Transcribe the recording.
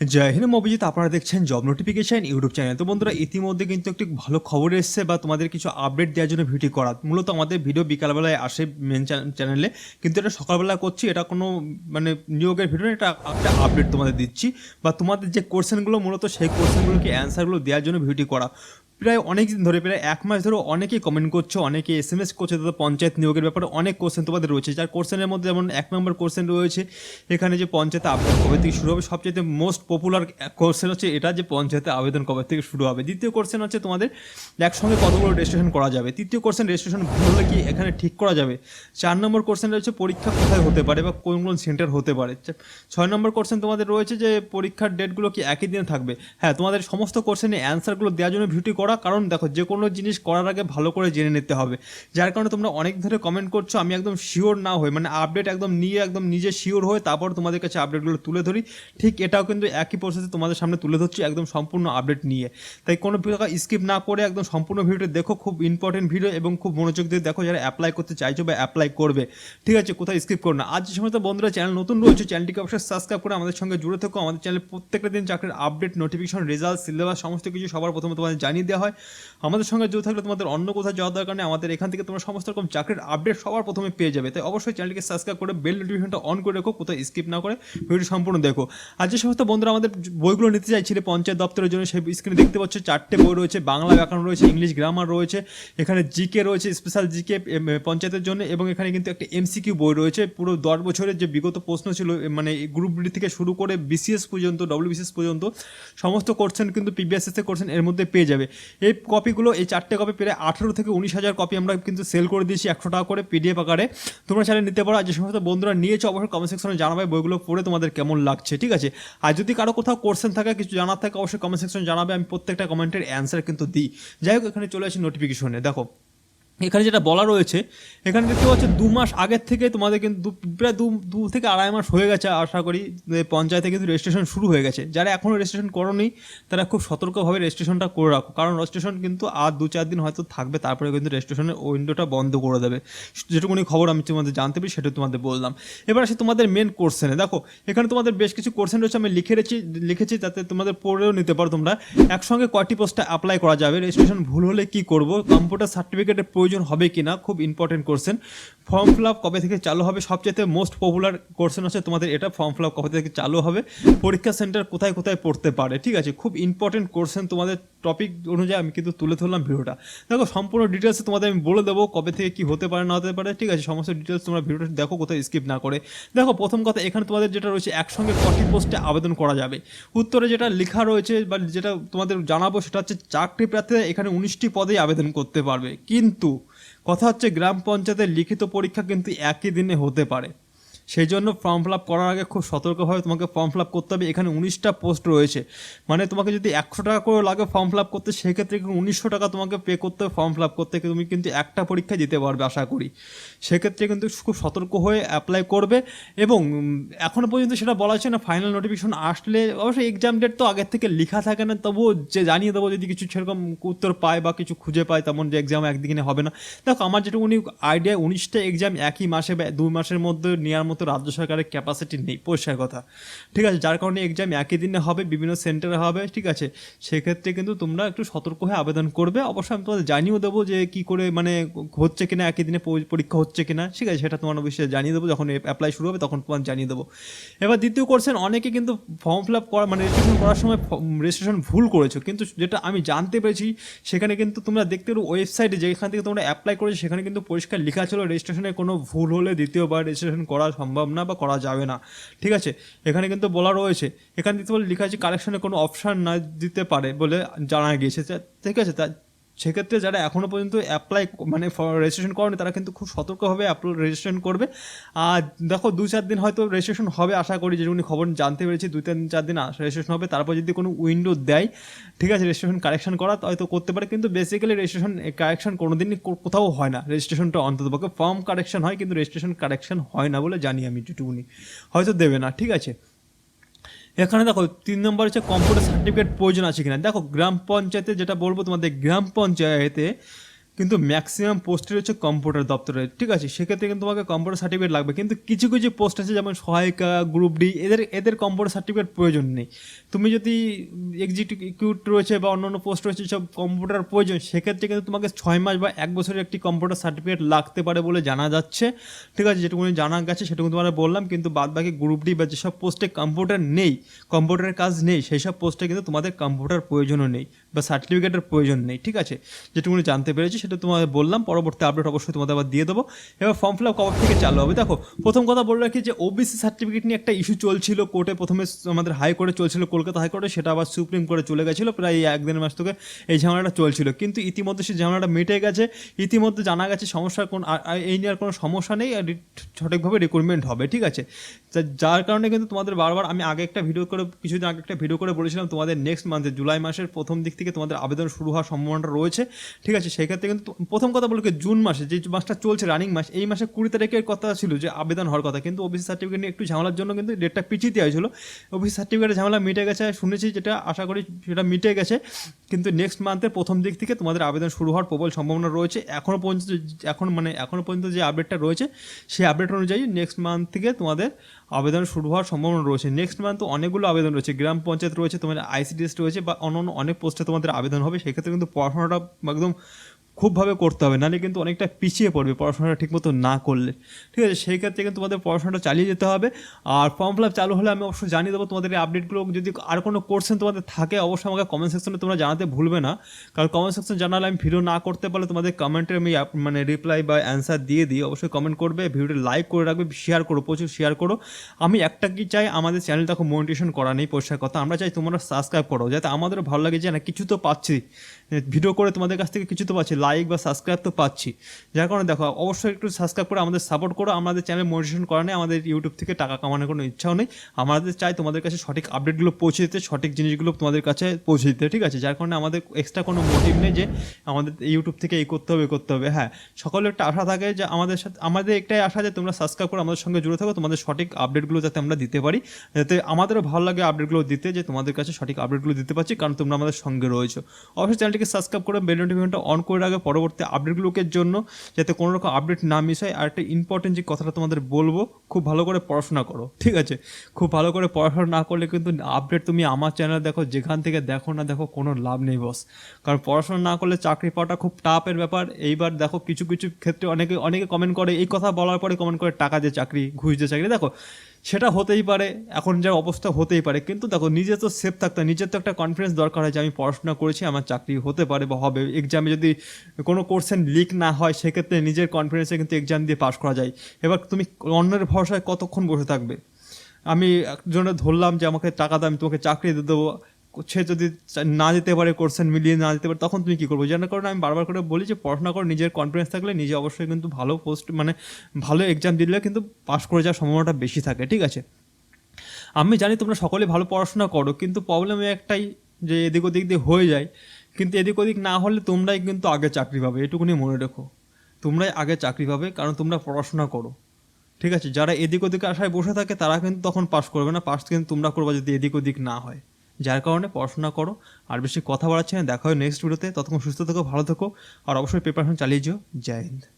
জয় হিন্দ অভিজিৎ আপনারা দেখছেন job notification YouTube channel. তো বন্ধুরা, ইতিমধ্যে কিন্তু একটি ভালো খবর এসছে বা তোমাদের কিছু আপডেট দেওয়ার জন্য ভিডিও করা। মূলত আমাদের ভিডিও বিকালবেলায় আসে মেন চ্যানেলে কিন্তু এটা সকালবেলা করছি, এটা কোনো মানে নিয়োগের ভিডিও এটা একটা আপডেট তোমাদের দিচ্ছি। বা তোমাদের যে কোশ্চেনগুলো মূলত সেই কোশ্চেনগুলোকে অ্যান্সারগুলো দেওয়ার জন্য ভিডিও করা। প্রায় অনেক দিন ধরে, প্রায় এক মাস ধরে অনেকেই কমেন্ট করছ, অনেকে এস এম এস করছে, তাদের পঞ্চায়েত নিয়োগের ব্যাপারে অনেক কোশ্চেন তোমাদের রয়েছে। যার কোশ্চেনের মধ্যে যেমন এক নম্বর কোশ্চেন রয়েছে, এখানে যে পঞ্চায়েতে আবেদন কবে থেকে শুরু হবে সবচেয়ে মোস্ট পপুলার কোশ্চেন হচ্ছে এটা যে পঞ্চায়েতে আবেদন কবে থেকে শুরু হবে। দ্বিতীয় কোশ্চেন হচ্ছে তোমাদের একসঙ্গে কতগুলো রেজিস্ট্রেশন করা যাবে? তৃতীয় কোশ্চেন রেজিস্ট্রেশন হলে কি এখানে ঠিক করা যাবে? চার নম্বর কোশ্চেন রয়েছে, পরীক্ষা কোথায় হতে পারে বা কোন কোন সেন্টার হতে পারে? ছয় নম্বর কোশ্চেন তোমাদের রয়েছে যে পরীক্ষার ডেটগুলো কি একই দিনে থাকবে? হ্যাঁ তোমাদের সমস্ত কোশ্চেনে অ্যান্সারগুলো দেওয়ার জন্য ভিডিও করা, কারণ দেখো যে কোনো জিনিস করার আগে ভালো করে জেনে নিতে হবে। যার কারণে তোমরা অনেক ধরে কমেন্ট করছ, আমি একদম শিওর না হই মানে আপডেট একদম নিয়ে, একদম নিজে শিওর হয়ে তারপর তোমাদের কাছে আপডেটগুলো তুলে ধরি। ঠিক এটাও কিন্তু একই প্রসেসে তোমাদের সামনে তুলে ধরছি, একদম সম্পূর্ণ আপডেট নিয়ে। তাই কোনো ভিডিও স্কিপ না করে একদম সম্পূর্ণ ভিডিওটা দেখো, খুব ইম্পর্টেন্ট ভিডিও এবং খুব মনোযোগ দিয়ে দেখো যারা অ্যাপ্লাই করতে চাইছো বা অ্যাপ্লাই করবে। ঠিক আছে কোথাও স্কিপ করো না। আজ যে সমস্ত বন্ধুরা চ্যানেল নতুন রয়েছে চ্যানেলটিকে অবশ্যই সাবস্ক্রাইব করে আমাদের সঙ্গে জুড়ে থেকো। আমাদের চ্যানেলে প্রত্যেকটা দিন চাকরির আপডেট নোটিফিকেশন রেজাল্ট সিলেবাস সমস্ত কিছু সবার প্রথমে তোমাদের জানিয়ে দেওয়া হয়। আমাদের সঙ্গে জুড়ে থাকলে তোমাদের অন্য কোথাও যাওয়ার দরকার নেই। আমাদের এখান থেকে তোমরা সমস্ত রকম চাকরির আপডেট সবার প্রথমে পেয়ে যাবে। তাই অবশ্যই চ্যানেলকে সাবস্ক্রাইব করে বেল নোটিফিকেশনটা অন করে রেখো, কোথাও স্কিপ না করে ভিডিও সম্পূর্ণ দেখো। আর যে সমস্ত বন্ধুরা আমাদের বইগুলো নিতে চাইছিলে পঞ্চায়েত দপ্তরের জন্য, সেই স্ক্রিনে দেখতে পাচ্ছ চারটে বই রয়েছে। বাংলা ব্যাকরণ রয়েছে ইংলিশ গ্রামার রয়েছে, এখানে জিকে রয়েছে স্পেশাল জিকে পঞ্চায়েতের জন্য, এবং এখানে কিন্তু একটা এমসিকিউ বই রয়েছে। পুরো দশ বছরের যে বিগত প্রশ্ন ছিল মানে গ্রুপ ডি থেকে শুরু করে বিসিএস পর্যন্ত ডব্লিউবিসিএস পর্যন্ত সমস্ত কোর্সেন কিন্তু পিবিএসএস কোর্সেন এর মধ্যে পেয়ে যাবে। এই কপিগুলো এই চারটে কপি পেলে আঠেরো থেকে উনিশ হাজার কপি আমরা কিন্তু সেল করে দিয়েছি একশো টাকা করে পিডিএফ আকারে। তোমরা চাইলে নিতে পারো। আর যে সমস্ত বন্ধুরা নিয়েছো, অবশ্যই কমেন্ট সেকশনে জানাবে বইগুলো পড়ে তোমাদের কেমন লাগছে, ঠিক আছে? আর যদি কারও কোথাও কোশ্চেন থাকে, কিছু জানার থাকে, অবশ্যই কমেন্ট সেকশনে জানাবে। আমি প্রত্যেকটা কমেন্টের অ্যান্সার কিন্তু দিই। যাই হোক, এখানে চলে আসি নোটিফিকেশনে দেখো এখানে যেটা বলা রয়েছে, এখানে দেখতে পাচ্ছ দু মাস আগের থেকে তোমাদের কিন্তু প্রায় দু দু থেকে আড়াই মাস হয়ে গেছে আশা করি পঞ্চায়েতে কিন্তু রেজিস্ট্রেশন শুরু হয়ে গেছে। যারা এখনও রেজিস্ট্রেশন করোনি, তারা খুব সতর্কভাবে রেজিস্ট্রেশনটা করে রাখো। কারণ রেজিস্ট্রেশন কিন্তু আর দু চার দিন হয়তো থাকবে, তারপরে কিন্তু রেজিস্ট্রেশনের উইন্ডোটা বন্ধ করে দেবে। যেটুকুনি খবর আমি তোমাদের জানতে পারি সেটা তোমাদের বললাম। এবার আসি তোমাদের মেন কোর্সেনে দেখো, এখানে তোমাদের বেশ কিছু কোর্সেন রয়েছে, আমি লিখে রেখেছি, লিখেছি তাতে তোমাদের পড়েও নিতে পারো তোমরা। একসঙ্গে কয়টি পোস্টে অ্যাপ্লাই করা যাবে? রেজিস্ট্রেশন ভুল হলে কি করব? কম্পিউটার সার্টিফিকেটের প্রয়োজন হবে কি না খুব important question form fill up কবে থেকে চালু হবে? সবচেয়ে মোস্ট পপুলার কোশ্চেন আছে তোমাদের এটা ফর্ম ফিল আপ কবে থেকে চালু হবে? পরীক্ষা সেন্টার কোথায় কোথায় পড়তে পারে? ঠিক আছে, খুব ইম্পর্টেন্ট কোশ্চেন তোমাদের টপিক অনুযায়ী আমি কিন্তু তুলে ধরলাম ভিডিওটা। দেখো, সম্পূর্ণ ডিটেলসে তোমাদের আমি বলে দেবো কবে থেকে কি হতে পারে, না হতে পারে, ঠিক আছে? সমস্ত ডিটেলস তোমরা ভিডিওটা দেখো, কোথায় স্কিপ না করে। দেখো, প্রথম কথা, এখানে তোমাদের যেটা রয়েছে, একসঙ্গে কটি পোস্টে আবেদন করা যাবে। উত্তরে যেটা লেখা রয়েছে বা যেটা তোমাদের জানাব, সেটা হচ্ছে চাকরি প্রার্থীরা এখানে উনিশটি পদেই আবেদন করতে পারবে। কিন্তু কথা হচ্ছে, গ্রাম পঞ্চায়েতের লিখিত পরীক্ষা কিন্তু একই দিনে হতে পারে। সেই জন্য ফর্ম ফিল আপ করার আগে খুব সতর্কভাবে তোমাকে ফর্ম ফিল আপ করতে হবে। এখানে উনিশটা পোস্ট রয়েছে। মানে তোমাকে যদি একশো টাকা করে লাগে ফর্ম ফিল আপ করতে সেক্ষেত্রে কিন্তু উনিশশো টাকা তোমাকে পে করতে হবে ফর্ম ফিল আপ করতে। তুমি কিন্তু একটা পরীক্ষা দিতে পারবে আশা করি। সেক্ষেত্রে কিন্তু খুব সতর্ক হয়ে অ্যাপ্লাই করবে এবং উম, এখনও পর্যন্ত সেটা বলা হচ্ছে না ফাইনাল নোটিফিকেশন আসলে অবশ্যই এক্সাম ডেট তো আগের থেকে লেখা থাকে না তবুও যে জানিয়ে দেবো যদি কিছু সেরকম উত্তর পায় বা কিছু খুঁজে পায় তেমন যে এক্সাম একদিনে হবে না। দেখো আমার যেটুকুনি আইডিয়া উনিশটা এক্সাম একই মাসে বা দুই মাসের মধ্যে নেওয়ার মতো রাজ্য সরকারের ক্যাপাসিটি নেই পরিষ্কার কথা। ঠিক আছে, যার কারণে এক্সাম একই দিনে হবে, বিভিন্ন সেন্টারে হবে, ঠিক আছে? সেক্ষেত্রে কিন্তু তোমরা একটু সতর্ক হয়ে আবেদন করবে। অবশ্যই আমি তোমাদের জানিয়েও দেবো যে কি করে মানে হচ্ছে কিনা, একই দিনে পরীক্ষা হচ্ছে কিনা, ঠিক আছে? সেটা তোমার অবশ্যই জানিয়ে দেবো, যখন অ্যাপ্লাই শুরু হবে তখন তোমার জানিয়ে দেবো। এবার দ্বিতীয় কোর্সেন অনেকে কিন্তু ফর্ম ফিল আপ করা মানে রেজিস্ট্রেশন করার সময় রেজিস্ট্রেশন ভুল করেছ। কিন্তু যেটা আমি জানতে পেরেছি, সেখানে কিন্তু তোমরা দেখতে পারো ওয়েবসাইটে যেখান থেকে তোমরা অ্যাপ্লাই করেছ, সেখানে কিন্তু পরিষ্কার লেখা ছিল রেজিস্ট্রেশনে কোনো ভুল হলে দ্বিতীয়বার রেজিস্ট্রেশন করা সম্ভব না বা করা যাবে না। ঠিক আছে? এখানে কিন্তু বলা রয়েছে, এখানে দিতে বলে লেখা আছে কালেকশনের কোনো অপশান না দিতে পারে বলে জানা গিয়েছে। ঠিক আছে? সেক্ষেত্রে যারা এখনও পর্যন্ত অ্যাপ্লাই মানে রেজিস্ট্রেশন করেনি, তারা কিন্তু খুব সতর্কভাবে রেজিস্ট্রেশন করবে। আর দেখো, দু চার দিন হয়তো রেজিস্ট্রেশন হবে আশা করি যেটুকুনি খবর জানতে পেরেছি দুই তিন চার দিন রেজিস্ট্রেশন হবে। তারপর যদি কোনো উইন্ডো দেয়, ঠিক আছে রেজিস্ট্রেশন কারেকশন করা হয়তো করতে পারে, কিন্তু বেসিক্যালি রেজিস্ট্রেশন কারেকশন কোনো দিনই কো- কোথাও হয় না। রেজিস্ট্রেশনটা অন্তত পক্ষে ফর্ম কারেকশন হয়, কিন্তু রেজিস্ট্রেশন কারেকশন হয় না বলে জানি আমি যেটুকুনি। হয়তো দেবে না, ঠিক আছে? এখানে দেখো, তিন নম্বর হচ্ছে কম্পিউটার সার্টিফিকেট প্রয়োজন আছে কিনা। দেখো, গ্রাম পঞ্চায়েতে যেটা বলব তোমাদের, গ্রাম পঞ্চায়েতে কিন্তু ম্যাক্সিমাম পোস্টে রয়েছে কম্পিউটার দপ্তরে। ঠিক আছে? সেক্ষেত্রে কিন্তু তোমাকে কম্পিউটার সার্টিফিকেট লাগবে। কিন্তু কিছু কিছু পোস্ট আছে, যেমন সহায়িকা গ্রুপ ডি এদের এদের কম্পিউটার সার্টিফিকেট প্রয়োজন নেই। তুমি যদি এক্সিকিউট রয়েছে বা অন্য অন্য পোস্ট রয়েছে, সব কম্পিউটার প্রয়োজন, সেক্ষেত্রে কিন্তু তোমাকে ছয় মাস বা এক বছরের একটি কম্পিউটার সার্টিফিকেট লাগতে পারে বলে জানা যাচ্ছে। ঠিক আছে? যেটুকুনি জানা গেছে সেটুকু তোমার বললাম। কিন্তু বাদ বাকি গ্রুপ ডি বা যেসব পোস্টে কম্পিউটার নেই কম্পিউটারের কাজ নেই সেই সব পোস্টে কিন্তু তোমাদের কম্পিউটার প্রয়োজনও নেই বা সার্টিফিকেটের প্রয়োজন নেই। ঠিক আছে? যেটুকুনি জানতে পেরেছি সেটা তোমাদের বললাম, পরবর্তী আপডেট অবশ্যই তোমাদের আবার দিয়ে দেবো। এবার ফর্ম ফিল আপ থেকে চালু হবে? দেখো, প্রথম কথা বলে রাখি যে ওবিসি সার্টিফিকেট নিয়ে একটা ইস্যু চলছিল কোর্টে প্রথমে আমাদের হাইকোর্টে চলছিল, কলকাতা হাইকোর্টে সেটা আবার সুপ্রিম কোর্টে চলে গেছিল, প্রায় এক মাস থেকে এই ঝামেলাটা চলছিল। কিন্তু ইতিমধ্যে সেই ঝামেলাটা মিটে গেছে, ইতিমধ্যে জানা গেছে সমস্যার কোন এই নিয়ে আর কোনো সমস্যা নেই সঠিকভাবে রিক্রুটমেন্ট হবে, ঠিক আছে? যার কারণে কিন্তু তোমাদের বারবার আমি আগে একটা ভিডিও করে, কিছুদিন আগে একটা ভিডিও করে বলেছিলাম তোমাদের নেক্সট মান্থে জুলাই মাসের প্রথম দিক থেকে তোমাদের আবেদন শুরু হওয়ার সম্ভাবনাটা রয়েছে, ঠিক আছে? সেক্ষেত্রে কিন্তু প্রথম কথা বলো কি, জুন মাসে, যে মাসটা চলছে রানিং মাস, এই মাসে কুড়ি তারিখের কথা ছিল যে আবেদন হওয়ার কথা। কিন্তু ওবিসি সার্টিফিকেট নিয়ে একটু ঝামেলার জন্য কিন্তু ডেটটা পিছিয়ে দেওয়া হয়েছিল। ওবিসি সার্টিফিকেটের ঝামেলা মিটে গেছে, শুনেছি যেটা, আশা করি সেটা মিটে গেছে। কিন্তু নেক্সট মান্থের প্রথম দিক থেকে তোমাদের আবেদন শুরু হওয়ার প্রবল সম্ভাবনা রয়েছে। এখনও পর্যন্ত এখন মানে এখনও পর্যন্ত যে আপডেটটা রয়েছে, সেই আপডেট অনুযায়ী নেক্সট মান্থ থেকে তোমাদের আবেদন শুরু হওয়ার সম্ভাবনা রয়েছে। নেক্সট মান্থ অনেকগুলো আবেদন রয়েছে। গ্রাম পঞ্চায়েত রয়েছে, তোমাদের আইসিডিএস রয়েছে বা অন্য অন্য অনেক পোস্টে তোমাদের আবেদন হবে। সেক্ষেত্রে কিন্তু পড়াশোনাটা একদম খুবভাবে করতে হবে, নাহলে কিন্তু অনেকটা পিছিয়ে পড়বে পড়াশোনাটা ঠিকমতো না করলে। ঠিক আছে, সেই ক্ষেত্রে কিন্তু তোমাদের পড়াশোনাটা চালিয়ে যেতে হবে। আর ফর্ম ফিল আপ চালু হলে আমি অবশ্যই জানিয়ে দেবো তোমাদের এই আপডেটগুলো যদি আর কোনো কোর্সেন তোমাদের থাকে, অবশ্যই আমাকে কমেন্ট সেকশনে তোমরা জানাতে ভুলবে না। কারণ কমেন্ট সেকশন জানালে আমি ভিডিও না করতে পারলে তোমাদের কমেন্টে আমি মানে রিপ্লাই বা অ্যান্সার দিয়ে দিই। অবশ্যই কমেন্ট করবে ভিডিওটি লাইক করে রাখবে শেয়ার করো, প্রচুর শেয়ার করো। আমি একটা কি চাই, আমাদের চ্যানেলটা খুব মনিটেশন করা নেই পয়সার কথা। আমরা চাই তোমরা সাবস্ক্রাইব করো, যাতে আমাদেরও ভালো লাগে যে, না, কিছু তো পাচ্ছি। ভিডিও করে তোমাদের কাছ থেকে কিছু তো পাচ্ছি। লাইক বা সাবস্ক্রাইব তো পাচ্ছি। যার কারণে দেখো, অবশ্যই একটু সাবস্ক্রাইব করে আমাদের সাপোর্ট করো আমাদের চ্যানেল মনিটেশন করা নেই, আমাদের ইউটিউব থেকে টাকা কামানোর কোনো ইচ্ছাও নেই। আমাদের চাই তোমাদের কাছে সঠিক আপডেটগুলো পৌঁছে দিতে, সঠিক জিনিসগুলো তোমাদের কাছে পৌঁছে দিতে, ঠিক আছে? যার কারণে আমাদের এক্সট্রা কোনো মোটিভ নেই যে আমাদের ইউটিউব থেকে এই করতে হবে করতে হবে। হ্যাঁ সকলের একটা আশা থাকে যে আমাদের সাথে, আমাদের একটাই আশা যে তোমরা সাবস্ক্রাইব করে আমাদের সঙ্গে জুড়ে থাকো, তোমাদের সঠিক আপডেটগুলো যাতে আমরা দিতে পারি। যাতে আমাদেরও ভালো লাগে আপডেটগুলো দিতে, যে তোমাদের কাছে সঠিক আপডেটগুলো দিতে পারছি, কারণ তোমরা আমাদের সঙ্গে রয়েছো। অবশ্যই চ্যানেলটিকে সাবস্ক্রাইব করে বেল নোটিফিকেশনটা অন করে রাখবে পরবর্তী আপডেটগুলোকে জন্য, যাতে কোনো রকম আপডেট না মিস হয়। আর একটা ইম্পর্টেন্ট যে কথাটা তোমাদের বলব, খুব ভালো করে পড়াশোনা করো, ঠিক আছে? খুব ভালো করে পড়াশোনা না করলে কিন্তু আপডেট তুমি আমার চ্যানেল দেখো, যেখান থেকে দেখো না দেখো, কোনো লাভ নেই বস কারণ পড়াশোনা না করলে চাকরি পাওয়াটা খুব টাফের ব্যাপার। এইবার দেখো কিছু কিছু ক্ষেত্রে অনেকে অনেকে কমেন্ট করে, এই কথা বলার পরে কমেন্ট করে, টাকা দিয়ে চাকরি, ঘুষ দিয়ে চাকরি, দেখো? সেটা হতেই পারে, এখন যা অবস্থা হতেই পারে। কিন্তু দেখো নিজে তো সেফ থাকতে নিজের তো একটা কনফিডেন্স দরকার হয় যে আমি পড়াশোনা করেছি, আমার চাকরি হতে পারে বা হবে। এক্সামে যদি কোনো কোর্সেন লিক না হয়, সেক্ষেত্রে নিজের কনফিডেন্সে কিন্তু এক্সাম দিয়ে পাশ করা যায়। এবার তুমি অন্যের ভরসায় কতক্ষণ বসে থাকবে? আমি একজনের ধরলাম যে আমাকে টাকা দাও, আমি তোমাকে চাকরি দিয়ে দেবো। সে যদি না যেতে পারে কোর্সেন মিলিয়ে না যেতে পারে, তখন তুমি কী করব? যেন কারণে আমি বারবার করে বলি যে, পড়াশোনা করে, নিজের কনফিডেন্স থাকলে নিজে অবশ্যই কিন্তু ভালো পোস্ট মানে ভালো এক্সাম দিলে কিন্তু পাস করে যাওয়ার সম্ভাবনাটা বেশি থাকে, ঠিক আছে? আমি জানি তোমরা সকলে ভালো পড়াশোনা করো, কিন্তু প্রবলেম একটাই যে এদিক ওদিক দিয়ে হয়ে যায়, কিন্তু এদিক ওদিক না হলে তোমরাই কিন্তু আগে চাকরি পাবে, এটুকুনি মনে রেখো। তোমরাই আগে চাকরি পাবে, কারণ তোমরা পড়াশোনা করো, ঠিক আছে? যারা এদিক ওদিক আশায় বসে থাকে, তারা কিন্তু তখন পাস করবে না পাস কিন্তু তোমরা করবে যদি এদিক ওদিক না হয়। যার কারণে পড়াশোনা করো। আর বেশি কথা বাড়াচ্ছে না দেখা হয় নেক্সট ভিডিওতে ততক্ষণ সুস্থ থেকো, ভালো থেকো। আর অবশ্যই প্রিপারেশন চালিয়ে যেও। জয় হিন্দ।